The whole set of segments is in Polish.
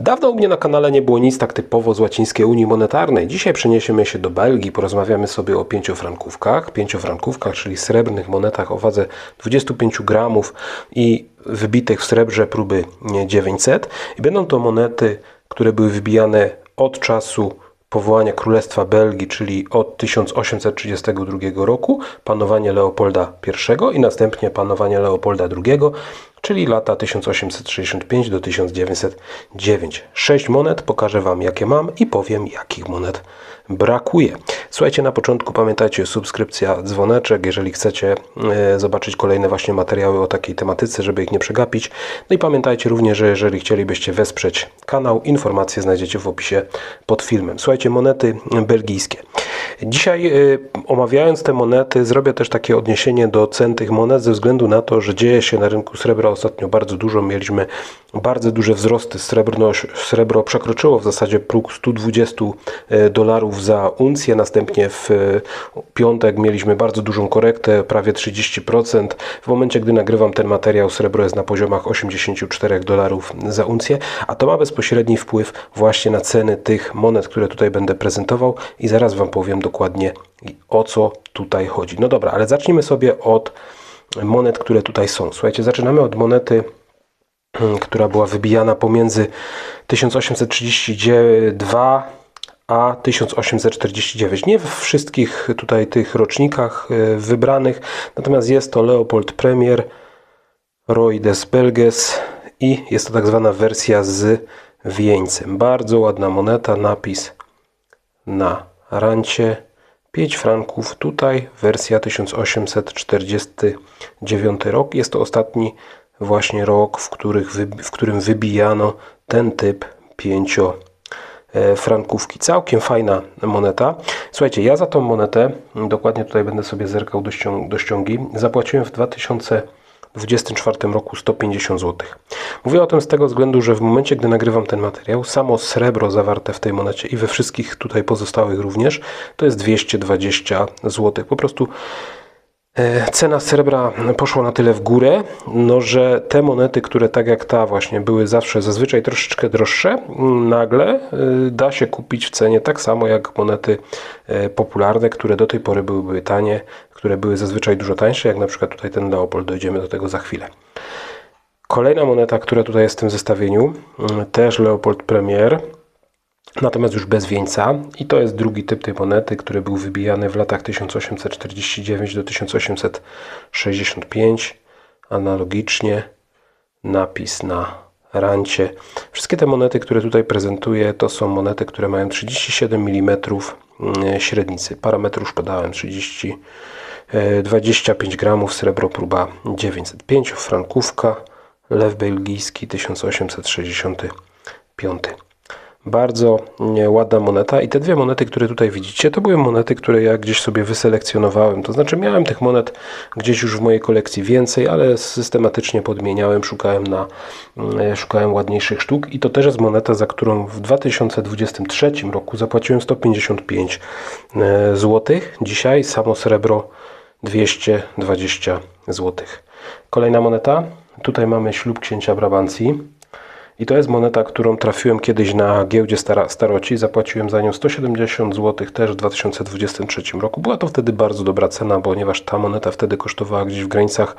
Dawno u mnie na kanale nie było nic tak typowo z łacińskiej Unii Monetarnej. Dzisiaj przeniesiemy się do Belgii, porozmawiamy sobie o pięciofrankówkach. Pięciofrankówkach, czyli srebrnych monetach o wadze 25 gramów i wybitych w srebrze próby 900. I będą to monety, które były wybijane od czasu powołania Królestwa Belgii, czyli od 1832 roku, panowanie Leopolda I i następnie panowanie Leopolda II, czyli lata 1865 do 1909. Sześć monet, pokażę Wam jakie mam i powiem jakich monet brakuje. Słuchajcie, na początku pamiętajcie subskrypcja, dzwoneczek, jeżeli chcecie e, zobaczyć kolejne właśnie materiały o takiej tematyce, żeby ich nie przegapić. No i pamiętajcie również, że jeżeli chcielibyście wesprzeć kanał, informacje znajdziecie w opisie pod filmem. Słuchajcie, monety belgijskie. Dzisiaj y, omawiając te monety, zrobię też takie odniesienie do cen tych monet, ze względu na to, że dzieje się na rynku srebra ostatnio bardzo dużo. Mieliśmy bardzo duże wzrosty. Srebrno, srebro przekroczyło w zasadzie próg 120 y, dolarów za uncję. Następnie w y, piątek mieliśmy bardzo dużą korektę, prawie 30%. W momencie, gdy nagrywam ten materiał, srebro jest na poziomach 84 dolarów za uncję, a to ma bezpośredni wpływ właśnie na ceny tych monet, które tutaj będę prezentował i zaraz Wam powiem dokładnie o co tutaj chodzi. No dobra, ale zacznijmy sobie od monet, które tutaj są. Słuchajcie, zaczynamy od monety, hmm, która była wybijana pomiędzy 1832 a 1849. Nie w wszystkich tutaj tych rocznikach e, wybranych, natomiast jest to Leopold Premier, Roy des Belges i jest to tak zwana wersja z wieńcem. Bardzo ładna moneta, napis na rancie 5 franków. Tutaj wersja 1849 rok. Jest to ostatni właśnie rok, w, których, w którym wybijano ten typ 5 frankówki. Całkiem fajna moneta. Słuchajcie, ja za tą monetę, dokładnie tutaj będę sobie zerkał do ściągi, zapłaciłem w 2000 2024 roku 150 zł. Mówię o tym z tego względu, że w momencie, gdy nagrywam ten materiał, samo srebro zawarte w tej monecie i we wszystkich tutaj pozostałych również, to jest 220 zł. Po prostu cena srebra poszła na tyle w górę, no, że te monety, które tak jak ta właśnie były zawsze zazwyczaj troszeczkę droższe, nagle e, da się kupić w cenie tak samo jak monety e, popularne, które do tej pory byłyby tanie, które były zazwyczaj dużo tańsze, jak na przykład tutaj ten Leopold, dojdziemy do tego za chwilę. Kolejna moneta, która tutaj jest w tym zestawieniu, mm, też Leopold Premier, natomiast już bez wieńca i to jest drugi typ tej monety, który był wybijany w latach 1849 do 1865. Analogicznie napis na rancie. Wszystkie te monety, które tutaj prezentuję, to są monety, które mają 37 mm średnicy. Parametrów podałem 30 25 gramów, srebro próba 905, frankówka, lew belgijski 1865. Bardzo ładna moneta i te dwie monety, które tutaj widzicie, to były monety, które ja gdzieś sobie wyselekcjonowałem. To znaczy miałem tych monet gdzieś już w mojej kolekcji więcej, ale systematycznie podmieniałem, szukałem, na, mm, szukałem ładniejszych sztuk i to też jest moneta, za którą w 2023 roku zapłaciłem 155 e, zł. Dzisiaj samo srebro 220 zł. Kolejna moneta. Tutaj mamy ślub księcia Brabancji. I to jest moneta, którą trafiłem kiedyś na giełdzie staroci. Zapłaciłem za nią 170 zł też w 2023 roku. Była to wtedy bardzo dobra cena, ponieważ ta moneta wtedy kosztowała gdzieś w granicach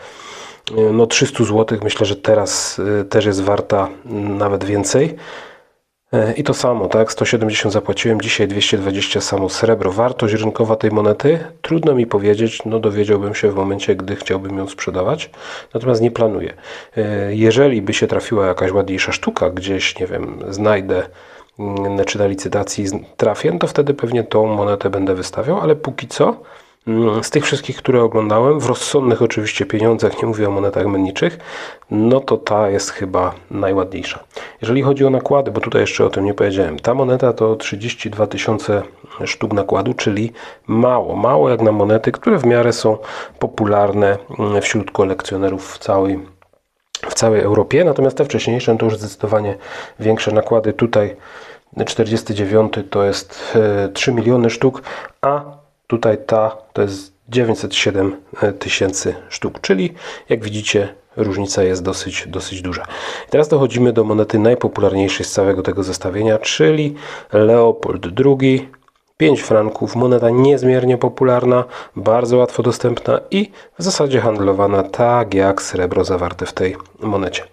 no 300 zł. Myślę, że teraz y, też jest warta nawet więcej. E, I to samo, tak? 170 zapłaciłem, dzisiaj 220 samo srebro. Wartość rynkowa tej monety? Trudno mi powiedzieć, no dowiedziałbym się w momencie, gdy chciałbym ją sprzedawać, natomiast nie planuję. E, jeżeli by się trafiła jakaś ładniejsza sztuka, gdzieś, nie wiem, znajdę, mm, czy na licytacji trafię, to wtedy pewnie tą monetę będę wystawiał, ale póki co z tych wszystkich, które oglądałem, w rozsądnych oczywiście pieniądzach, nie mówię o monetach menniczych, no to ta jest chyba najładniejsza. Jeżeli chodzi o nakłady, bo tutaj jeszcze o tym nie powiedziałem, ta moneta to 32 tysiące sztuk nakładu, czyli mało, mało jak na monety, które w miarę są popularne mm, wśród kolekcjonerów w całej w całej Europie, natomiast te wcześniejsze to już zdecydowanie większe nakłady. Tutaj 49 to jest 3 e, miliony sztuk, a Tutaj ta to jest 907 tysięcy sztuk, czyli jak widzicie różnica jest dosyć, dosyć duża. I teraz dochodzimy do monety najpopularniejszej z całego tego zestawienia, czyli Leopold II 5 franków, moneta niezmiernie popularna, bardzo łatwo dostępna i w zasadzie handlowana tak jak srebro zawarte w tej monecie.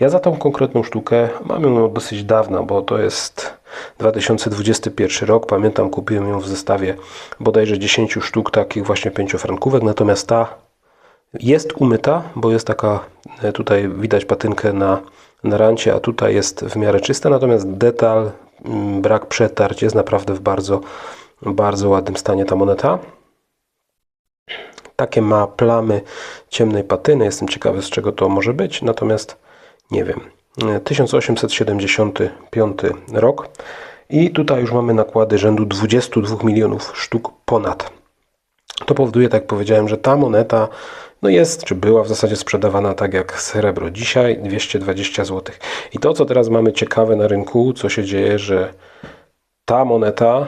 Ja za tą konkretną sztukę mam ją dosyć dawno, bo to jest 2021 rok. Pamiętam, kupiłem ją w zestawie bodajże 10 sztuk takich właśnie 5 frankówek, natomiast ta jest umyta, bo jest taka, e, tutaj widać patynkę na, na rancie, a tutaj jest w miarę czysta, natomiast detal, mm, brak przetarć jest naprawdę w bardzo, bardzo ładnym stanie ta moneta. Takie ma plamy ciemnej patyny, jestem ciekawy z czego to może być, natomiast nie wiem. 1875 e, rok i tutaj już mamy nakłady rzędu 22 milionów sztuk ponad. To powoduje, tak jak powiedziałem, że ta moneta no jest, czy była w zasadzie sprzedawana tak jak srebro. Dzisiaj 220 zł. I to, co teraz mamy ciekawe na rynku, co się dzieje, że ta moneta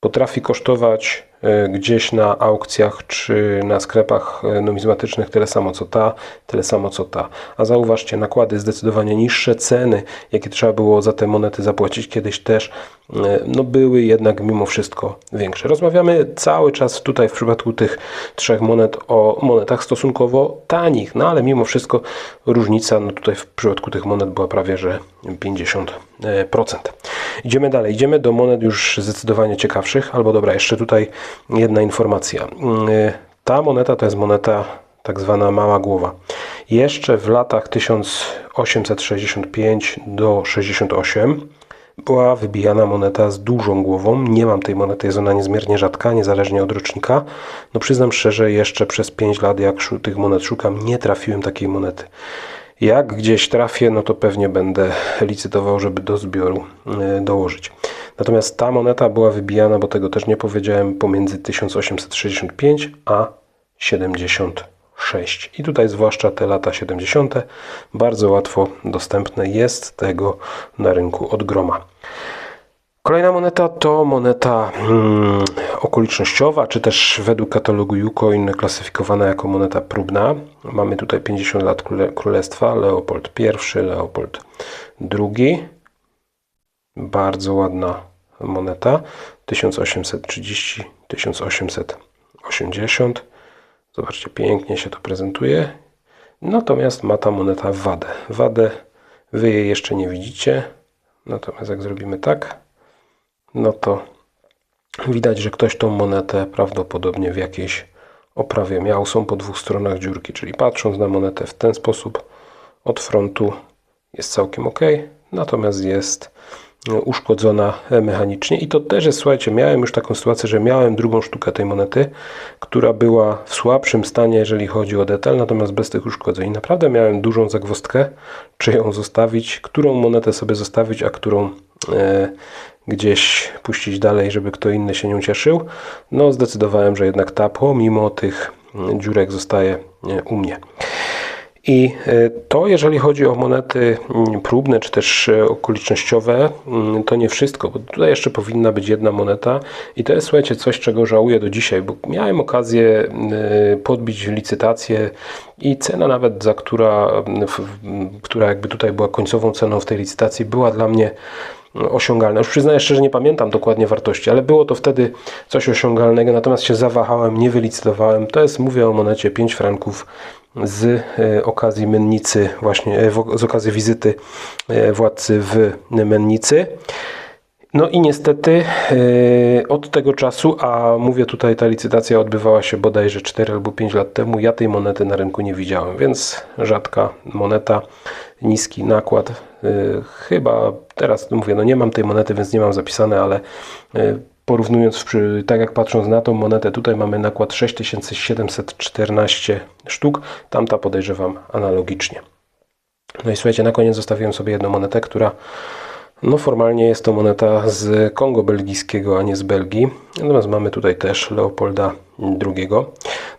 potrafi kosztować gdzieś na aukcjach czy na sklepach e, numizmatycznych tyle samo co ta, tyle samo co ta. A zauważcie, nakłady zdecydowanie niższe, ceny, jakie trzeba było za te monety zapłacić kiedyś też, e, no były jednak mimo wszystko większe. Rozmawiamy cały czas tutaj w przypadku tych trzech monet o monetach stosunkowo tanich, no ale mimo wszystko różnica no tutaj w przypadku tych monet była prawie że 50%. Idziemy dalej, idziemy do monet już zdecydowanie ciekawszych, albo dobra, jeszcze tutaj jedna informacja. Ta moneta to jest moneta tak zwana mała głowa. Jeszcze w latach 1865 do 68 była wybijana moneta z dużą głową. Nie mam tej monety, jest ona niezmiernie rzadka, niezależnie od rocznika. No przyznam szczerze, jeszcze przez 5 lat, jak tych monet szukam, nie trafiłem takiej monety. Jak gdzieś trafię, no to pewnie będę licytował, żeby do zbioru e, dołożyć. Natomiast ta moneta była wybijana, bo tego też nie powiedziałem, pomiędzy 1865 a 76. I tutaj zwłaszcza te lata 70. bardzo łatwo dostępne jest tego na rynku od groma. Kolejna moneta to moneta hmm, okolicznościowa, czy też według katalogu Ucoin klasyfikowana jako moneta próbna. Mamy tutaj 50 lat królestwa, Leopold I, Leopold II. Bardzo ładna moneta. 1830-1880. Zobaczcie, pięknie się to prezentuje. Natomiast ma ta moneta wadę. Wadę wy jej jeszcze nie widzicie. Natomiast jak zrobimy tak, no to widać, że ktoś tą monetę prawdopodobnie w jakiejś oprawie miał. Są po dwóch stronach dziurki, czyli patrząc na monetę w ten sposób od frontu jest całkiem ok. Natomiast jest uszkodzona mechanicznie i to też jest, słuchajcie, miałem już taką sytuację, że miałem drugą sztukę tej monety, która była w słabszym stanie, jeżeli chodzi o detal, natomiast bez tych uszkodzeń. Naprawdę miałem dużą zagwozdkę, czy ją zostawić, którą monetę sobie zostawić, a którą e, gdzieś puścić dalej, żeby kto inny się nią cieszył. No zdecydowałem, że jednak ta pomimo tych dziurek zostaje e, u mnie. I e, to, jeżeli chodzi o monety mm, próbne czy też e, okolicznościowe, mm, to nie wszystko, bo tutaj jeszcze powinna być jedna moneta. I to jest, słuchajcie, coś, czego żałuję do dzisiaj, bo miałem okazję e, podbić licytację i cena nawet, za która, która jakby tutaj była końcową ceną w tej licytacji, była dla mnie osiągalne. Już przyznaję szczerze, nie pamiętam dokładnie wartości, ale było to wtedy coś osiągalnego, natomiast się zawahałem, nie wylicytowałem. To jest, mówię o monecie 5 franków z e, okazji mennicy, właśnie e, z okazji wizyty e, władcy w mennicy. No i niestety od tego czasu, a mówię tutaj, ta licytacja odbywała się bodajże 4 albo 5 lat temu, ja tej monety na rynku nie widziałem, więc rzadka moneta, niski nakład. Chyba teraz mówię, no nie mam tej monety, więc nie mam zapisane, ale Porównując, tak jak patrząc na tą monetę, tutaj mamy nakład 6714 sztuk, tamta podejrzewam analogicznie. No i słuchajcie, na koniec zostawiłem sobie jedną monetę, która no formalnie jest to moneta z Kongo belgijskiego, a nie z Belgii. Natomiast mamy tutaj też Leopolda II.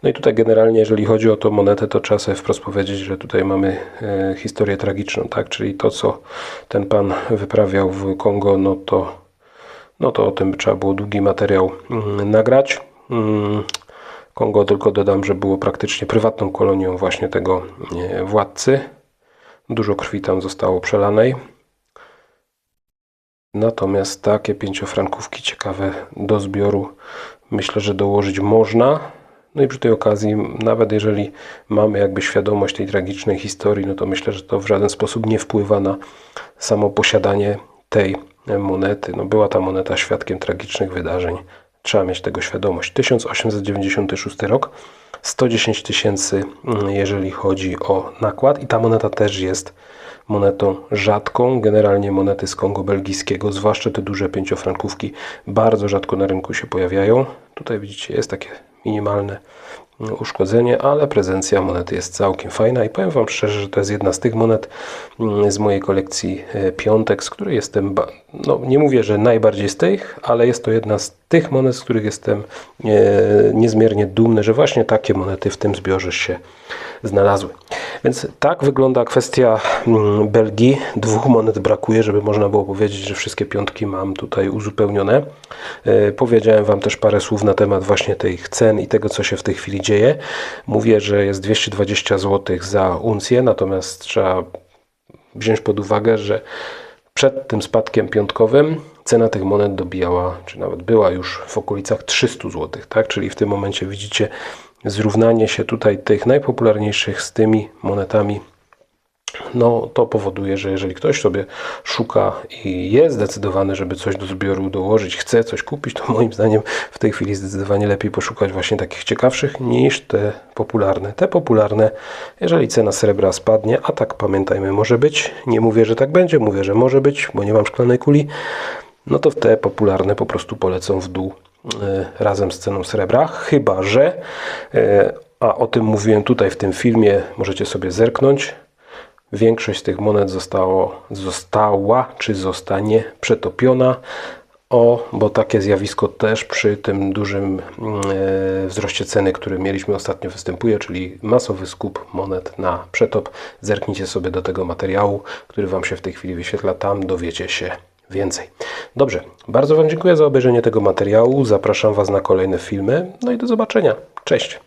No i tutaj generalnie, jeżeli chodzi o tą monetę, to trzeba sobie wprost powiedzieć, że tutaj mamy e, historię tragiczną, tak? Czyli to, co ten pan wyprawiał w Kongo, no to no to o tym trzeba było długi materiał mm, nagrać. Mm, Kongo tylko dodam, że było praktycznie prywatną kolonią właśnie tego e, władcy. Dużo krwi tam zostało przelanej. Natomiast takie pięciofrankówki ciekawe do zbioru myślę, że dołożyć można. No i przy tej okazji, nawet jeżeli mamy jakby świadomość tej tragicznej historii, no to myślę, że to w żaden sposób nie wpływa na samo posiadanie tej monety. No była ta moneta świadkiem tragicznych wydarzeń. Trzeba mieć tego świadomość. 1896 rok, 110 tysięcy, mm, jeżeli chodzi o nakład, i ta moneta też jest monetą rzadką. Generalnie monety z Kongo belgijskiego, zwłaszcza te duże pięciofrankówki, bardzo rzadko na rynku się pojawiają. Tutaj widzicie, jest takie minimalne mm, uszkodzenie, ale prezencja monety jest całkiem fajna i powiem Wam szczerze, że to jest jedna z tych monet mm, z mojej kolekcji e, piątek, z której jestem, no nie mówię, że najbardziej z tych, ale jest to jedna z tych monet, z których jestem e, niezmiernie dumny, że właśnie takie monety w tym zbiorze się znalazły. Więc tak wygląda kwestia mm, Belgii. Dwóch monet brakuje, żeby można było powiedzieć, że wszystkie piątki mam tutaj uzupełnione. E, Powiedziałem Wam też parę słów na temat właśnie tych cen i tego, co się w tej chwili dzieje. Mówię, że jest 220 zł za uncję, natomiast trzeba wziąć pod uwagę, że przed tym spadkiem piątkowym cena tych monet dobijała, czy nawet była już w okolicach 300 zł, tak? Czyli w tym momencie widzicie zrównanie się tutaj tych najpopularniejszych z tymi monetami. No, to powoduje, że jeżeli ktoś sobie szuka i jest zdecydowany, żeby coś do zbioru dołożyć, chce coś kupić, to moim zdaniem w tej chwili zdecydowanie lepiej poszukać właśnie takich ciekawszych niż te popularne. Te popularne, jeżeli cena srebra spadnie, a tak pamiętajmy, może być, nie mówię, że tak będzie, mówię, że może być, bo nie mam szklanej kuli, no to te popularne po prostu polecą w dół razem z ceną srebra, chyba że, e, a o tym mówiłem tutaj w tym filmie, możecie sobie zerknąć, Większość tych monet zostało, została czy zostanie przetopiona. O, bo takie zjawisko też przy tym dużym mm, e, wzroście ceny, który mieliśmy ostatnio występuje, czyli masowy skup monet na przetop. Zerknijcie sobie do tego materiału, który Wam się w tej chwili wyświetla. Tam dowiecie się więcej. Dobrze, bardzo Wam dziękuję za obejrzenie tego materiału. Zapraszam Was na kolejne filmy. No i do zobaczenia. Cześć!